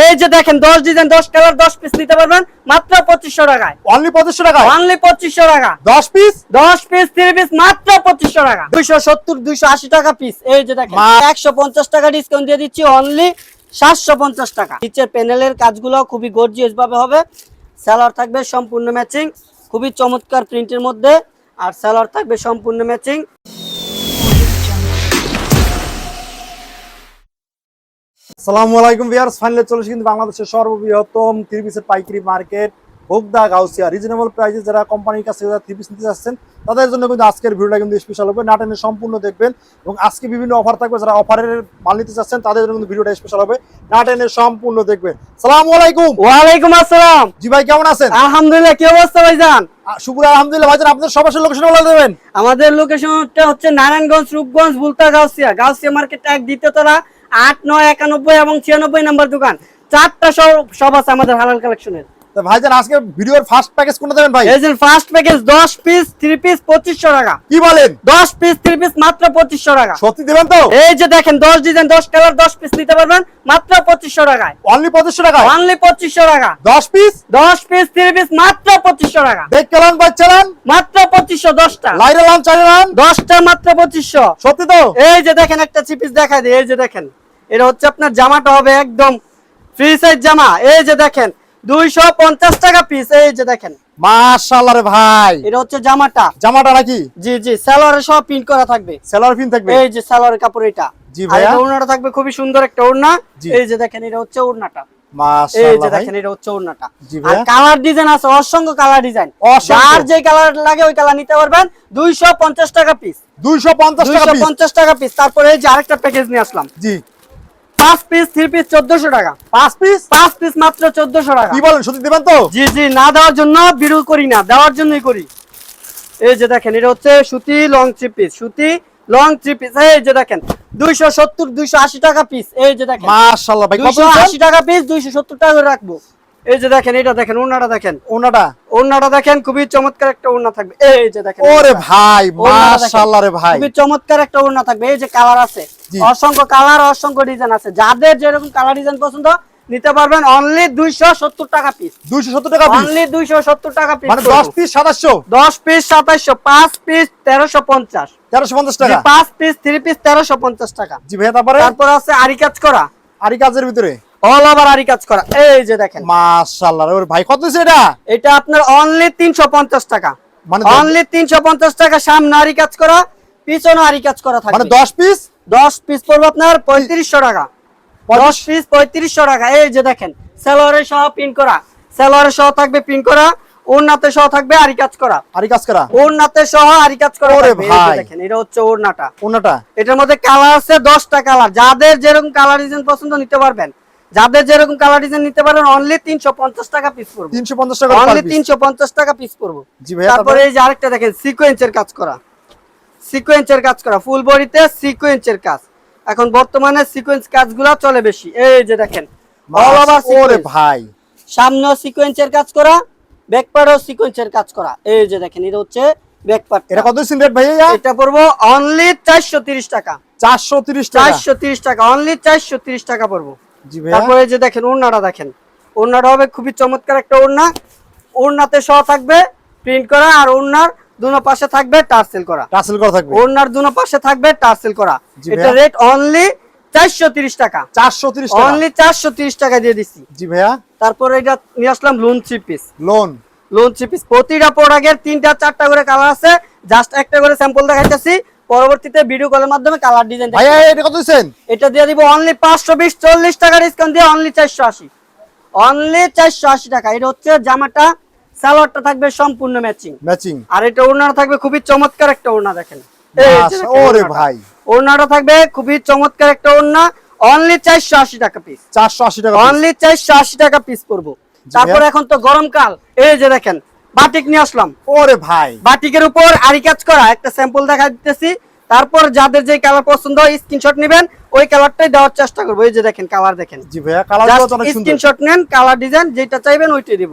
এই যে দেখেন দশ ডিজাইন দশ কালার দশ পিস নিতে পারবেন মাত্র পঁচিশশো টাকায়। অনলি পঁচিশশো টাকা অনলি পঁচিশশো টাকা। দশ পিস দশ পিস তিরিশ পিস মাত্র পঁচিশশো টাকা। দুইশো সত্তর দুইশো আশি টাকা পিস এই যে দেখেন একশো পঞ্চাশ টাকা ডিসকাউন্ট দিয়ে দিচ্ছি অনলি সাতশো পঞ্চাশ টাকা। নিচের প্যানেলের কাজগুলো খুবই গর্জিয়াস ভাবে হবে। স্যালার থাকবে সম্পূর্ণ ম্যাচিং খুবই চমৎকার প্রিন্টের মধ্যে। আর স্যালার থাকবে সম্পূর্ণ ম্যাচিং আসসালামু আলাইকুম ভিউয়ার্স ফাইনালি চলে এসেছে কিন্তু বাংলাদেশের সর্ববৃহত্তম থ্রি পিসের পাইকারি মার্কেট হোকদা গাউসিয়া। রিজনেবল প্রাইসে যারা কোম্পানির কাছে যারা থ্রি পিস নিতে যাচ্ছেন তাদের জন্য কিন্তু আজকের ভিডিওটা কিন্তু স্পেশাল হবে। সম্পূর্ণ দেখবেন এবং আজকে বিভিন্ন অফার থাকবে যারা অফারের মাল নিতে চাচ্ছেন তাদের জন্য কিন্তু ভিডিওটা স্পেশাল হবে। সম্পূর্ণ দেখবেন। সালামু আলাইকুম। ওয়ালাইকুম আসসালাম। জি ভাই কেমন আছেন? আলহামদুলিল্লাহ কি অবস্থা ভাইজান? শুকুর আলহামদুলিল্লাহ। ভাইজান আপনাদের সবার লোকেশন বলে দেবেন। আমাদের লোকেশনটা হচ্ছে নারায়ণগঞ্জ রূপগঞ্জ বুলতা গাউসিয়া। গাউসিয়া মার্কেট এক দ্বিতীয়তলা আট নয় একানব্বই এবং ছিয়ানব্বই নাম্বার দোকান। চারটা সব সব আছে আমাদের হালাল কালেকশনের তো ভাইজান আজকে ভিডিওর ফার্স্ট প্যাকেজ কোনটা দেবেন ভাই? ফার্স্ট প্যাকেজ দশ পিস থ্রি পিস পঁচিশশো টাকা। কি বলেন? দশ পিস থ্রি পিস মাত্র পঁচিশশো টাকা। সত্যি দেবেন তো? এই যে দেখেন দশ ডিজাইন দশ কালার দশ পিস নিতে পারবেন মাত্র পঁচিশশো টাকায়। অনলি পঁচিশশো টাকা অনলি পঁচিশশো টাকা। দশ পিস দশ পিস থ্রি পিস মাত্র পঁচিশশো টাকা। দেখ কেলান বাচ্চালান মাত্র পঁচিশশো দশটা। লাইরে লান চাইরে লান দশটা মাত্র পঁচিশশো। সত্যি তো? এই যে দেখেন একটা চিপিস দেখাই দিই এই যে দেখেন। এটা হচ্ছে আপনার জামাটা হবে একদম ফ্রি সাইজ জামা। এই যে দেখেন দুইশো পঞ্চাশ টাকা পিস এই যে দেখেন। মাশাআল্লাহ রে ভাই। এটা হচ্ছে জামাটা। জামাটা নাকি? জি জি সালোয়ারে সব প্রিন্ট করা থাকবে। সেলার পিন থাকবে? এই যে সালোয়ারের কাপড় এটা। জি আর ওড়নাটা থাকবে খুবই সুন্দর একটা ওড়না। এই যে দেখেন এটা হচ্ছে ওড়নাটা। এই যে দেখেন এটা হচ্ছে ওড়নাটা। আর কালার ডিজাইন আছে অসংখ্য কালার ডিজাইন। যার যে কালার লাগে ওই কালার নিতে পারবেন। দুইশো পঞ্চাশ টাকা পিস 250 টাকা দুইশো পিস পঞ্চাশ টাকা পিস তারপরে এই যে আরেকটা প্যাকেজ নিয়ে আসলাম। জি। পাঁচ পিস থ্রি পিস চোদ্দশো টাকা। পাঁচ পিস পাঁচ পিস মাত্র চোদ্দশো টাকা। কি বলেন সত্যি দেবেন তো? জি জি না দেওয়ার জন্য বিরু করি না দেওয়ার জন্যই করি। এই যে দেখেন এটা হচ্ছে সুতি লং থ্রি পিস সুতি লং থ্রি পিস এই যে দেখেন দুইশো সত্তর দুইশো আশি টাকা পিস এই যে দেখেন। মাশাআল্লাহ ভাই দুইশো আশি টাকা পিস দুইশো সত্তর টাকা রাখব। এই যে দেখেন এটা দেখেন ওড়নাটা দেখেন। ওনাটা ওড়নাটা দেখেন খুবই চমৎকার একটা ওড়না থাকবে। এই যে দেখেন ওরে ভাই মাশাআল্লাহ রে ভাই। খুবই চমৎকার একটা ওড়না থাকবে। এই যে কালার আছে অসংখ্য কালার অসংখ্য ডিজাইন আছে। যাদের যেরকম কালার ডিজাইন পছন্দ নিতে পারবেন অনলি দুইশো সত্তর টাকা পিস 270 টাকা পিস অনলি দুইশো সত্তর টাকা পিস মানে 10 পিস 2700 দশ পিস সাতাইশো পাঁচ পিস তেরোশো পঞ্চাশ। 1350 টাকা? পাঁচ পিস থ্রি পিস তেরোশো পঞ্চাশ টাকা। জি ভাইয়া তারপরে? তারপর আছে আরি কাজ করা। আরি কাজের ভিতরে? অল ওভার আরি কাজ করা। এই যে দেখেন। মাশাআল্লাহ ওরে ভাই কত দিছে এটা? এটা আপনার অনলি তিনশো পঞ্চাশ টাকা। মানে অনলি তিনশো পঞ্চাশ টাকা সামনে আরি কাজ করা পিছনে আরি কাজ করা মানে 10 পিস দশ পিস পড়বে আপনার পঁয়ত্রিশশো টাকা। দশ পিস পঁয়ত্রিশশো টাকা। এই যে দেখেন সহ পিন করা। সহ থাকবে পিন করা ওড়নাতে সহ থাকবে আরি কাজ করা। আরি কাজ করা? ওড়নাতে সহ আরি কাজ করা ওরে ভাই। দেখেন এটা হচ্ছে ওড়নাটা। ওনাটা এটার মধ্যে কালার আছে দশটা কালার যাদের যেরকম কালার ডিজাইন পছন্দ নিতে পারবেন যাদের যেরকম কালার ডিজাইন নিতে পারেন অনলি তিনশো পঞ্চাশ টাকা পিস পড়বে 350 টাকা অনলি per piece। তিনশো পঞ্চাশ টাকা পিস পড়ব জি তারপরে এই যে আরেকটা দেখেন সিকোয়েন্সের কাজ করা। সিকোয়েন্সের কাজ করা ফুল বডিতে সিকোয়েন্সের কাজ। এখন বর্তমানে সিকোয়েন্স কাজগুলো চলে বেশি। এই যে দেখেন all over মাশ- ভাই। সামনে সিকোয়েন্সের কাজ করা ব্যাক পার্টও সিকোয়েন্সের কাজ করা। এই যে দেখেন এটা হচ্ছে ব্যাক পার্ট এটা কত দিছেন রেট ভাইয়া? এটা পড়ব অনলি চারশো তিরিশ টাকা। 430 টাকা। চারশো তিরিশ টাকা অনলি চারশো তিরিশ টাকা পড়ব তারপরে যে দেখেন ওড়নাটা দেখেন। ওড়নাটা হবে খুবই চমৎকার একটা ওড়না। ওড়নাতে সহ থাকবে প্রিন্ট করা আর ওড়নার দুনো পাশে থাকবে টার্সেল করা। টাসেল করা থাকবে। ওড়নার দুনো পাশে থাকবে টার্সেল করা। এটা রেট অনলি চারশো তিরিশ টাকা। 430 টাকা। অনলি চারশো তিরিশ টাকা দিয়ে দিচ্ছি জি ভাইয়া। তারপরে এটা নিয়ে আসলাম lawn three piece lawn lawn three piece প্রতিটা প্রোডাক্টের তিনটা চারটা করে কালার আছে। জাস্ট একটা করে স্যাম্পল দেখাইতেছি। পরবর্তীতে ভিডিও কলের মাধ্যমে কালার ডিজাইন ভাইয়া এটা কত দিছেন এটা দিয়ে দিব অনলি পাঁচশো বিশ চল্লিশ টাকা ডিসকাউন্ট দিয়ে অনলি চারশো আশি। অনলি চারশো আশি টাকা। এটা হচ্ছে জামাটা সালোয়ারটা থাকবে সম্পূর্ণ ম্যাচিং ম্যাচিং আর এটা ওড়নাটা থাকবে খুবই চমৎকার একটা ওড়না দেখেন। এই ওরে ভাই। ওড়নাটা থাকবে খুবই চমৎকার একটা ওড়না। অনলি চারশো আশি টাকা পিস 480 টাকা অনলি চারশো আশি টাকা পিস পড়ব তারপর এখন তো গরমকাল। এই যে দেখেন বাটিক নিয়ে আসলাম। ওরে ভাই। বাটিকের উপর আরি কাজ করা একটা স্যাম্পল দেখা দিতেছি। তারপর যাদের যে কালার পছন্দ হয় স্ক্রিনশট নেবেন। ওই কালারটাই দেওয়ার চেষ্টা করব। এই যে দেখেন কালার দেখেন। জি ভাইয়া সুন্দর। স্ক্রিনশট নেন কালার ডিজাইন যেটা চাইবেন ওইটাই দিব।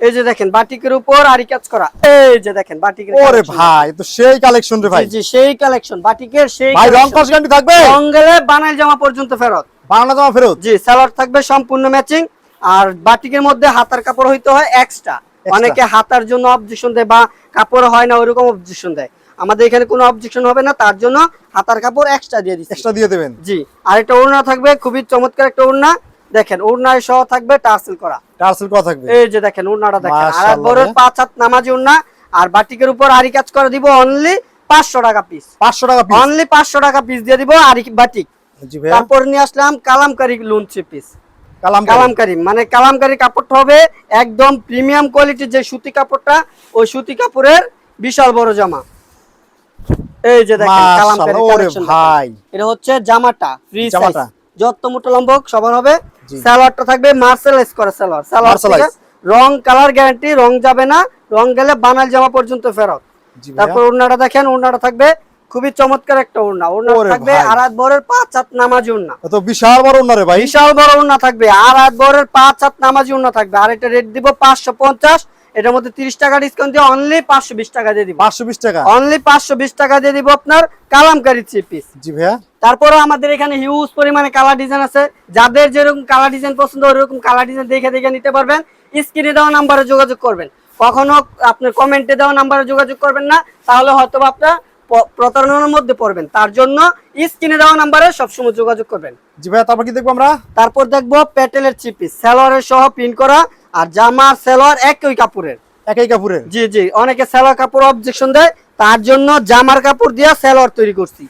এই যে দেখেন বাটিকের উপর আরি কাজ করা। এই যে দেখেন বাটিকের ওরে ভাই তো সেই কালেকশন রে ভাই। জি, সেই কালেকশন বাটিকের সেই ভাই রং। কস গ্যারান্টি থাকবে? রং গেলে বানাই জামা পর্যন্ত ফেরত। বাংলা জামা ফেরত? জি সালোয়ার থাকবে সম্পূর্ণ ম্যাচিং আর বাটিকের মধ্যে হাতার কাপড় হইতে হয় এক্সট্রা অনেকে হাতার জন্য অবজেকশন দেয় বা কাপড় হয় না ওইরকম অবজেকশন দেয়। আমাদের এখানে কোনো অবজেকশন হবে না তার জন্য হাতার কাপড় এক্সট্রা দিয়ে দিচ্ছি। এক্সট্রা দিয়ে দেবেন। জি আর একটা ওড়না থাকবে খুবই চমৎকার একটা ওড়না। দেখেন ওড়নায় সহ থাকবে টার্সেল করা। টার্সেল করা থাকবে। এই যে দেখেন ওড়নাটা দেখেন। আর বড় পাঁচ হাত নামাজি ওড়না আর বাটিকের উপর আরি কাজ করে দিব অনলি পাঁচশো টাকা পিস পাঁচশো টাকা পিস অনলি পাঁচশো টাকা পিস দিয়ে দিব আরি বাটিক। জি ভাইয়া। তারপর নিয়ে আসলাম কালামকারি লুনচি পিস কালামকারি। মানে কালামকারি কাপড়টা হবে একদম প্রিমিয়াম কোয়ালিটির যে সুতি কাপড়টা ওই সুতি কাপড়ের বিশাল বড় জামা। এই যে দেখেন কালামকারি মাশাআল্লাহ ভাই। এটা হচ্ছে জামাটা ফ্রি সাইজ যত মোটা লম্বা হোক সবার হবে। সালোয়ারটা থাকবে মার্সেলাইজ করা সালোয়ার। সালোয়ার রং কালার গ্যারান্টি রং যাবে না রং গেলে বানাল জামা পর্যন্ত ফেরত। তারপর ওড়নাটা দেখেন ওড়নাটা থাকবে খুবই চমৎকার একটা ওড়না। ওড়না থাকবে ভাই। আড়াত বরের পাঁচ হাত নামাজি ওড়না। তো বিশাল বড় ওনারে ভাই। বিশাল বড় ওড়না থাকবে। আর আট বরের পাঁচ হাত নামাজি ওড়না থাকবে। আর এটা রেট দিব পাঁচশো পঞ্চাশ। এটার মধ্যে তিরিশ টাকা ডিসকাউন্ট দিয়ে অনলি পাঁচশো বিশ টাকা দিয়ে দিব। পাঁচশো বিশ টাকা? অনলি পাঁচশো বিশ টাকা দিয়ে দিব আপনার কালামকারী থ্রি পিস জি ভাইয়া। তারপরে আমাদের এখানে হিউজ পরিমাণে কালার ডিজাইন আছে। যাদের যেরকম কালার ডিজাইন পছন্দ ওরকম কালার ডিজাইন দেখে দেখে নিতে পারবেন। স্ক্রিনে দেওয়া নাম্বারে যোগাযোগ করবেন। কখনো আপনার কমেন্টে দেওয়া নাম্বারে যোগাযোগ করবেন না। তাহলে হয়তো আপনার প্রতারণার মধ্যে পড়বেন। তার জন্য স্ক্রিনে দেওয়া নাম্বারে সবসময় যোগাযোগ করবেন। জি ভাইয়া তারপর কি দেখব আমরা? তারপর দেখব প্যাটেলের চিপি সেলোয়ারের সহ প্রিন্ট করা আর জামার সেলোয়ার একই কাপড়ের। একই কাপুরের জি জি অনেকে সেলোয়ার কাপড় অবজেকশন দেয় তার জন্য জামার কাপড় দিয়ে সেলোয়ার তৈরি করছি।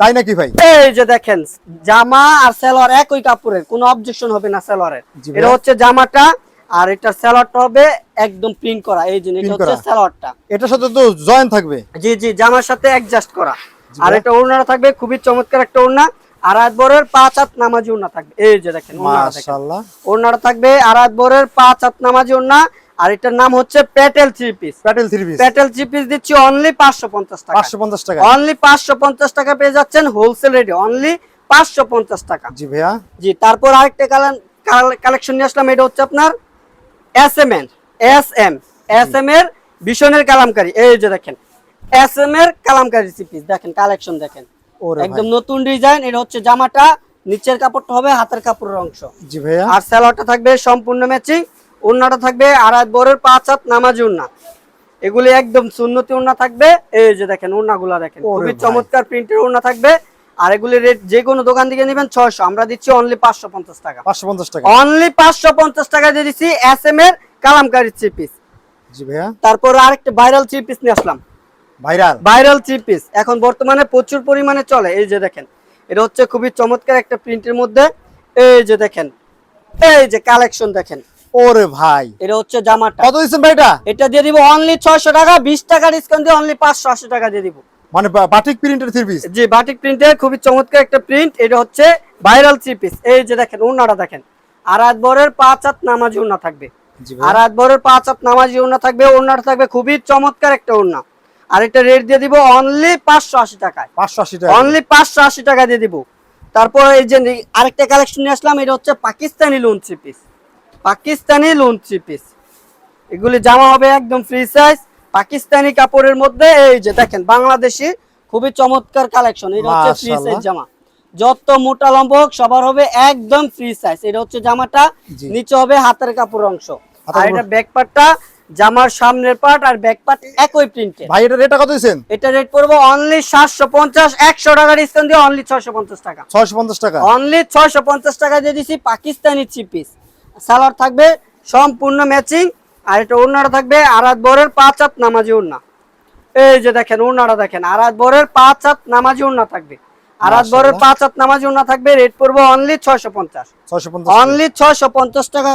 তাই নাকি ভাই? এই যে দেখেন জামা আর সেলোয়ার একই কাপড়ের কোনো অবজেকশন হবে না সেলোয়ারের। এটা হচ্ছে জামাটা আর এটা সেলোয়ারটা হবে একদম প্রিন্ট করা এই যে এটা হচ্ছে করা। সেলোয়ারটা। এটার সাথে তো জয়েন থাকবে। জি জি জামার সাথে অ্যাডজাস্ট করা। আর এটা ওড়নাটা থাকবে খুবই চমৎকার একটা ওড়না। বরের পাঁচ হাত নামাজি ওড়না থাকবে। এই যে দেখেন মাশাআল্লাহ ওড়নাটা থাকবে বরের পাঁচ হাত নামাজি ওড়না। আর এটার নাম হচ্ছে Patel three piece Patel three piece Patel three piece দিচ্ছি অনলি পাঁচশো পঞ্চাশ টাকা পাঁচশো পঞ্চাশ টাকা অনলি পাঁচশো পঞ্চাশ টাকা পেয়ে যাচ্ছেন হোলসেল রেটে অনলি পাঁচশো পঞ্চাশ টাকা। জি ভাইয়া। জি তারপর আরেকটা কালেকশন নিয়ে আসলাম এটা হচ্ছে আপনার S M N S M S M এর ভীষণের কালামকারী। এই যে দেখেন এস এম এর কালামকারী পিস দেখেন কালেকশন দেখেন। একদম নতুন ডিজাইন এটা হচ্ছে জামাটা নিচের কাপড়টা হবে হাতের কাপড়ের অংশ। জি ভাইয়া। আর স্যালোয়ারটা থাকবে সম্পূর্ণ ম্যাচিং ওড়নাটা থাকবে আড়াই বরের পাঁচ হাত নামাজি ওড়না এগুলি একদম সুন্নতি ওড়না থাকবে। এই যে দেখেন ওড়নাগুলা দেখেন খুবই চমৎকার প্রিন্টের ওড়না থাকবে। আর এগুলি রেট যে কোনো দোকান থেকে নেবেন ছয়শো। আমরা দিচ্ছি অনলি পাঁচশো পঞ্চাশ টাকা। পাঁচশো পঞ্চাশ টাকা। অনলি পাঁচশো পঞ্চাশ টাকা দিয়ে দিচ্ছি এস এম এর কালামকারী থ্রি পিস জি ভাইয়া। তারপর আরেকটা ভাইরাল থ্রি পিস নিয়ে আসলাম। ভাইরাল ভাইরাল থ্রি পিস এখন বর্তমানে প্রচুর পরিমাণে চলে। এই যে দেখেন এটা হচ্ছে খুবই চমৎকার একটা প্রিন্টের মধ্যে। এই যে দেখেন এই যে কালেকশন দেখেন। ওরে ভাই। এটা হচ্ছে জামাটা। কত দিচ্ছেন ভাই এটা? এটা দিয়ে দিব অনলি ছয়শো টাকা বিশ টাকা ডিসকাউন্ট দিয়ে অনলি পাঁচশো আশি টাকা দিয়ে দিব। মানে বাটিক প্রিন্টের থ্রি পিস জি বাটিক প্রিন্টের খুবই চমৎকার একটা প্রিন্ট এটা হচ্ছে ভাইরাল থ্রি পিস এই যে দেখেন ওনাটা দেখেন। আর আট বরের পাঁচ হাত নামাজি ওনা থাকবে। ভাইয়া বরের পাঁচ হাত নামাজি ওনা থাকবে। ওনাটা থাকবে খুবই চমৎকার একটা ওনা আর এটা রেট দিয়ে দিব অনলি পাঁচশো আশি টাকায়। পাঁচশো আশি টাকা। অনলি পাঁচশো আশি টাকা দিয়ে দিব। তারপর এই যে আরেকটা কালেকশন নিয়ে আসলাম এটা হচ্ছে Pakistani lawn three piece Pakistani lawn three piece এগুলি জামা হবে একদম ফ্রি সাইজ পাকিস্তানি কাপড়ের মধ্যে এই যে দেখেন বাংলাদেশি খুবই চমৎকার কালেকশন এটা হচ্ছে ফ্রি সাইজ জামা। যত মোটা লম্বা হোক সবার হবে একদম ফ্রি সাইজ এটা হচ্ছে জামাটা নিচে হবে হাতের কাপড় অংশ। আর এটা ব্যাক পার্টটা জামার সামনের পার্ট আর ব্যাক পার্ট একই প্রিন্টের ভাই এটা রেটটা কত দিচ্ছেন? এটা রেট পড়ব অনলি সাতশো পঞ্চাশ একশো টাকা ডিসকাউন্ট দিয়ে অনলি ছয়শো পঞ্চাশ টাকা। ছয়শো পঞ্চাশ টাকা। অনলি ছয়শো পঞ্চাশ টাকা দিয়ে দিছি পাকিস্তানি চিপিস পিস সালোয়ার থাকবে সম্পূর্ণ ম্যাচিং আর এটা ওড়নাটা থাকবে আরাত বরের পাঁচ হাত নামাজি ওড়না। এই যে দেখেন ওড়নাটা দেখেন আরাত বরের পাঁচ হাত নামাজি ওড়না থাকবে। আরাত বরের। পাঁচ হাত নামাজি ওড়না থাকবে রেট পড়ব অনলি ছয়শো পঞ্চাশ। অনলি ছয়শো পঞ্চাশ টাকা।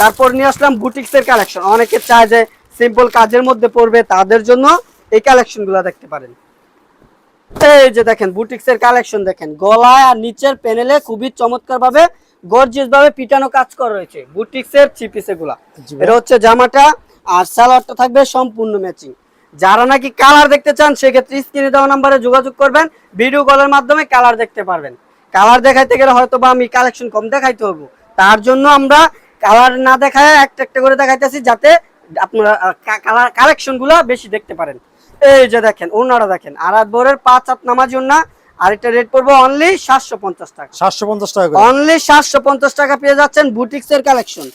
তারপর নিয়ে আসলাম বুটিক্সের কালেকশন অনেকে চায় যে সিম্পল কাজের মধ্যে পড়বে তাদের জন্য এই কালেকশনগুলা দেখতে পারেন। এই যে দেখেন বুটিক্সের কালেকশন দেখেন। গলায় আর নিচের প্যানেলে খুবই চমৎকার ভাবে গর্জিয়াস ভাবে পিটানো কাজ করা রয়েছে বুটিক্সের থ্রি পিস এগুলা। এটা হচ্ছে জামাটা আর সালোয়ারটা থাকবে সম্পূর্ণ ম্যাচিং যারা নাকি কালার দেখতে চান সেক্ষেত্রে স্ক্রিনে দেওয়া নাম্বারে যোগাযোগ করবেন। ভিডিও কলের মাধ্যমে কালার দেখতে পারবেন। কালার দেখাইতে গেলে হয়তো বা আমি কালেকশন কম দেখাইতে হব। তার জন্য আমরা কালার না দেখায় একটা একটা করে দেখাইতেছি যাতে আপনারা কালার কালেকশনগুলা বেশি দেখতে পারেন। এই যে দেখেন ওনারা দেখেন আর বরের পাঁচ হাত নামাজ ওনা আর এটা রেট পড়বে অনলি সাতশো পঞ্চাশ টাকা। সাতশো পঞ্চাশ টাকা অনলি সাতশো পঞ্চাশ টাকা পেয়ে যাচ্ছেন বুটিক্স এর কালেকশন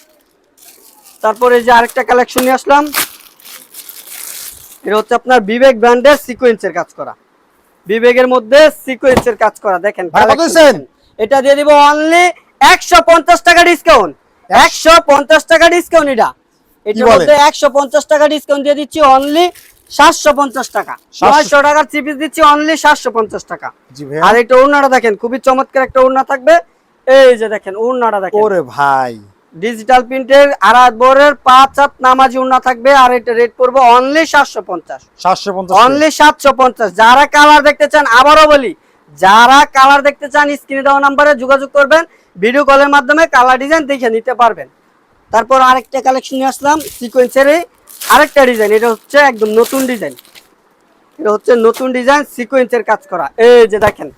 তারপরে যে আরেকটা কালেকশন নিয়ে আসলাম। এটা হচ্ছে আপনার বিবেক ব্র্যান্ডের সিকোয়েন্সের কাজ করা। বিবেকের মধ্যে সিকোয়েন্সের কাজ করা? দেখেন। এটা দিয়ে দিব অনলি একশো পঞ্চাশ টাকা ডিসকাউন্ট একশো পঞ্চাশ টাকা ডিসকাউন্ট এটা। এটার মধ্যে একশো পঞ্চাশ টাকা ডিসকাউন্ট দিয়ে দিচ্ছি অনলি সাতশো পঞ্চাশ টাকা। নয়শো টাকার চিপিস দিচ্ছি অনলি সাতশো পঞ্চাশ টাকা। আর এটা ওড়নাটা দেখেন খুবই চমৎকার একটা ওড়না থাকবে। এই যে দেখেন ওড়নাটা দেখেন। ওরে ভাই। ডিজিটাল প্রিন্টের আড়াত বরের পাঁচ হাত নামাজি ওড়না থাকবে আর এটা রেট পড়বে অনলি সাতশো পঞ্চাশ। সাতশো পঞ্চাশ অনলি সাতশো পঞ্চাশ। যারা কালার দেখতে চান আবারও বলি যারা কালার দেখতে চান স্ক্রিনে দেওয়া নাম্বারে যোগাযোগ করবেন ভিডিও কলের মাধ্যমে কালার ডিজাইন দেখে নিতে পারবেন। তারপর আরেকটা কালেকশন নিয়ে আসলাম সিকোয়েন্সের আরেকটা ডিজাইন এটা হচ্ছে একদম নতুন ডিজাইন এটা হচ্ছে নতুন ডিজাইন সিকোয়েন্সের কাজ করা। এই যে দেখেন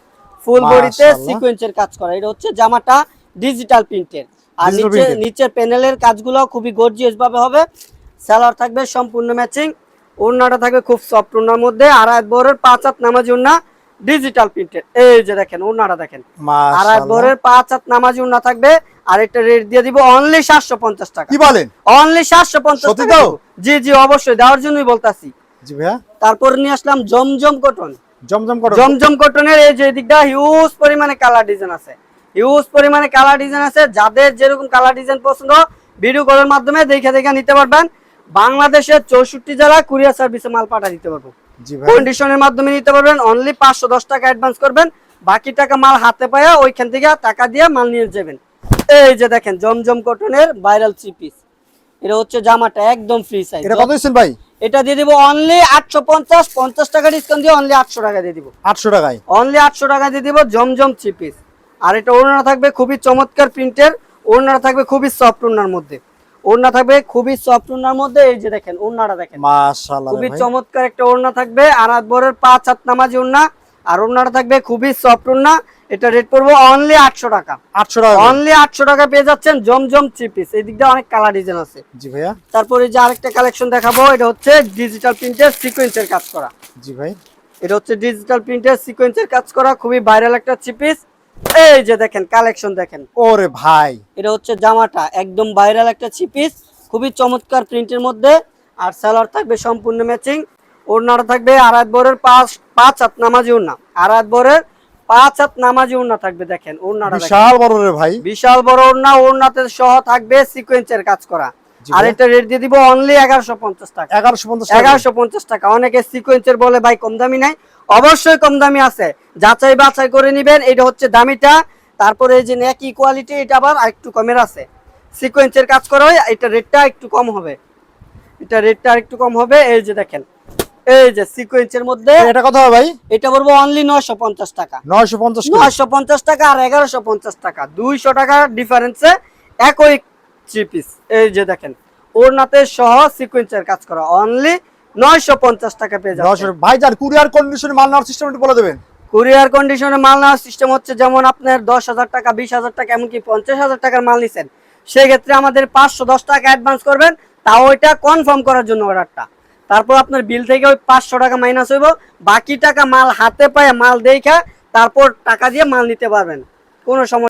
ফুল বডিতে। সিকোয়েন্সের কাজ করা। এটা হচ্ছে জামাটা ডিজিটাল প্রিন্টের আর নিচে নিচের প্যানেলের কাজগুলো খুবই গর্জিয়াস ভাবে হবে। সালোয়ার থাকবে সম্পূর্ণ ম্যাচিং ওড়নাটা থাকবে খুব সফট ওড়নার মধ্যে। আড়াই বরের পাঁচ হাত নামাজ ওড়না। ডিজিটাল প্রিন্টেড এই যে দেখেন ওড়নাটা দেখেন। আড়াই বরের পাঁচ হাত নামাজি ওড়না থাকবে আর এটা রেট দিয়ে দিব অনলি সাতশো পঞ্চাশ টাকা। কি বলেন? অনলি সাতশো পঞ্চাশ টাকা জি জি অবশ্যই দেওয়ার জন্যই বলতাছি। জি ভাইয়া। তারপর নিয়ে আসলাম জমজম কটন জমজম করো জমজম কটনের এই যে দিকটা হিউজ পরিমাণে কালার ডিজাইন আছে। হিউজ পরিমাণে কালার ডিজাইন আছে। যাদের যেরকম কালার ডিজাইন পছন্দ ভিডিও কলের মাধ্যমে দেখে দেখে নিতে পারবেন। বাংলাদেশের চৌষট্টি জেলা কুরিয়ার সার্ভিসে মাল পাঠা দিতে পারব। কন্ডিশনের মাধ্যমে নিতে পারবেন অনলি পাঁচশো দশ টাকা অ্যাডভান্স করবেন বাকি টাকা মাল হাতে পায়া ওইখান থেকে টাকা দিয়ে মাল নিয়ে যাবেন। এই যে দেখেন জমজম কটনের ভাইরাল থ্রি পিস এটা হচ্ছে জামাটা একদম ফ্রি সাইজ এটা কত দিচ্ছেন ভাই? এটা দিয়ে দিব অনলি আটশো পঞ্চাশ পঞ্চাশ টাকা ডিসকাউন্ট দিয়ে অনলি আটশো টাকা দিয়ে দিব। আটশো টাকায়? অনলি আটশো টাকা দিয়ে দিব জমজম থ্রি পিস আর এটা ওড়না থাকবে খুবই চমৎকার প্রিন্টের ওড়না থাকবে খুবই সফট ওড়নার মধ্যে। ওড়না থাকবে খুবই সফট ওড়নার মধ্যে এই যে দেখেন ওড়নাটা দেখেন। মাশাআল্লাহ খুবই চমৎকার একটা ওড়না থাকবে আর বরের পাঁচ হাত নামাজি ওড়না আর ওড়নাটা থাকবে খুবই সফট ওড়না। এটা রেট পড়ব অনলি আটশো টাকা। আটশো টাকা অনলি আটশো টাকা পেয়ে যাচ্ছেন জমজম চিপিস পিস এই দিক দিয়ে অনেক কালার ডিজাইন আছে। জি ভাইয়া। তারপরে যে আরেকটা কালেকশন দেখাবো এটা হচ্ছে ডিজিটাল প্রিন্টের সিকোয়েন্সের কাজ করা। জি ভাই। এটা হচ্ছে ডিজিটাল প্রিন্টের সিকোয়েন্সের কাজ করা খুবই ভাইরাল একটা চিপিস এই যে দেখেন কালেকশন দেখেন। ওরে ভাই। এটা হচ্ছে জামাটা একদম ভাইরাল একটা চিপিস খুবই চমৎকার প্রিন্টের মধ্যে। আর সালোয়ার থাকবে সম্পূর্ণ ম্যাচিং ওড়নাটা থাকবে আড়াই বরের পাঁচ পাঁচ হাত নামাজি ওড়না। আড়াই বরের পাঁচ হাত নামাজি ওড়না থাকবে দেখেন ওড়নাটা। বিশাল বড় রে ভাই। বিশাল বড় ওড়না ওড়নাতে সহ থাকবে সিকোয়েন্সের কাজ করা। আর এটা রেট দিয়ে দিব অনলি এগারোশো পঞ্চাশ টাকা। এগারোশো পঞ্চাশ টাকা। এগারোশো পঞ্চাশ টাকা। অনেকে সিকোয়েন্সের বলে ভাই কম দামি নাই। অবশ্যই কম দামি আছে। যাচাই বাছাই করে নিবেন। এটা হচ্ছে দামিটা। তারপরে এই যে একই কোয়ালিটি এটা আবার একটু কমের আছে। সিকোয়েন্সের কাজ করা হয় এটা রেটটা একটু কম হবে। এটা রেটটা একটু কম হবে। এই যে দেখেন এই যে সিকোয়েন্সের মধ্যে এটা কত হবে ভাই? এটা বলব অনলি নয়শো পঞ্চাশ টাকা। নয়শো পঞ্চাশ করে। নয়শো পঞ্চাশ টাকা আর এগারোশো পঞ্চাশ টাকা। দুইশো টাকার ডিফারেন্সে একই থ্রি পিস। এই যে দেখেন ওড়নাতে সহ সিকোয়েন্সের কাজ করা। অনলি নয়শো পঞ্চাশ টাকা পেয়ে ভাই যার কুরিয়ার কন্ডিশনে মাল নেওয়ার সিস্টেম বলে দেবেন। কুরিয়ার কন্ডিশনে মাল নেওয়ার সিস্টেম হচ্ছে যেমন আপনার দশ হাজার টাকা বিশ হাজার টাকা এমনকি পঞ্চাশ হাজার টাকার মাল নিছেন। সেক্ষেত্রে আমাদের পাঁচশো দশ টাকা অ্যাডভান্স করবেন। তাও ওইটা কনফার্ম করার জন্য অর্ডারটা তারপর আপনার বিল থেকে ওই পাঁচশো টাকা মাইনাস হইব। বাকি টাকা মাল হাতে পায়ে মাল দেখা তারপর টাকা দিয়ে মাল নিতে পারবেন। কোনো সমস্যা